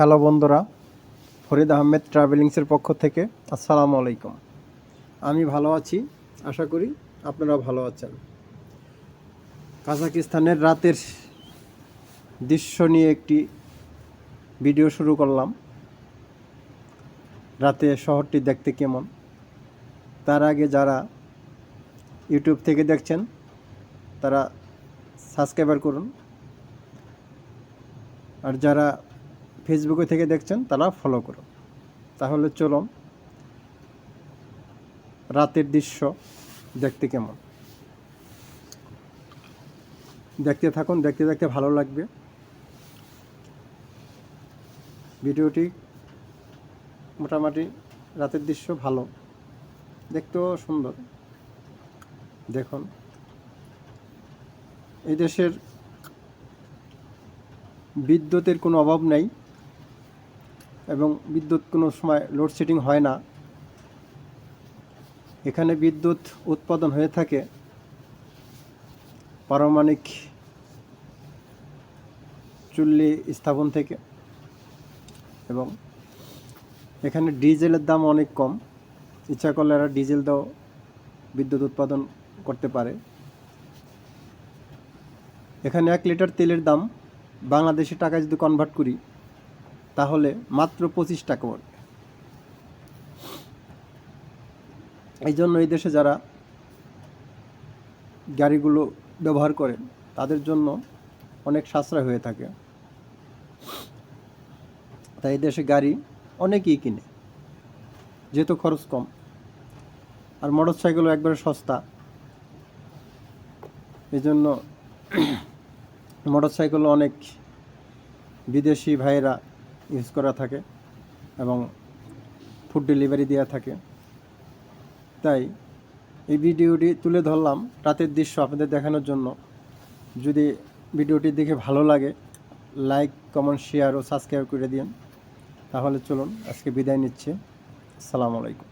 Hello বন্ধুরা, ফরিদ আহমেদ ট্রাভেলিংসের পক্ষ থেকে আসসালামু আলাইকুম। আমি ভালো আছি, আশা করি আপনারা ভালো আছেন। কাজাকিস্তানের রাতের দৃশ্য নিয়ে একটি ভিডিও শুরু করলাম। রাতে শহরটি দেখতে কেমন? তার আগে যারা ইউটিউব থেকে দেখছেন, তারা সাবস্ক্রাইবার করুন। আর যারা ফেসবুকে থেকে দেখছেন, তারা ফলো করুন তাহলে চলুন, রাতের দৃশ্য দেখতে কেমন? দেখতে থাকুন, দেখতে দেখতে ভালো লাগবে। ভিডিওটি মোটামুটি রাতের দৃশ্য ভালো, দেখতেও সুন্দর। দেখুন, এই দেশের বিদ্যুতের কোনো অভাব নেই। এবং বিদ্যুৎ কোনো সময় লোডশেডিং হয় না। এখানে বিদ্যুৎ উৎপাদন হয়ে থাকে পারমাণিক চুল্লি স্থাপন থেকে এবং এখানে ডিজেলের দাম অনেক কম। ইচ্ছা করলে এরা ডিজেল দাও বিদ্যুৎ উৎপাদন করতে পারে। এখানে এক লিটার তেলের দাম বাংলাদেশি টাকা যদি কনভার্ট করি তাহলে মাত্র পঁচিশ টাকা পড়বে। এই জন্য এই দেশে যারা গাড়িগুলো ব্যবহার করেন, তাদের জন্য অনেক সাশ্রয় হয়ে থাকে। তাই এই দেশে গাড়ি অনেকেই কিনে, যেহেতু খরচ কম। আর মোটর সাইকেলও একবারে সস্তা। এই জন্য মোটর সাইকেলও অনেক বিদেশি ভাইয়েরা ইউজ করা থাকে এবং ফুড ডেলিভারি দেওয়া থাকে। তাই এই ভিডিওটি তুলে ধরলাম রাতের দৃশ্য আপনাদের দেখানোর জন্য। যদি ভিডিওটি দেখে ভালো লাগে লাইক কমেন্ট শেয়ার ও সাবস্ক্রাইব করে দিন। তাহলে চলুন আজকে বিদায় নিচ্ছে। আসসালামু আলাইকুম।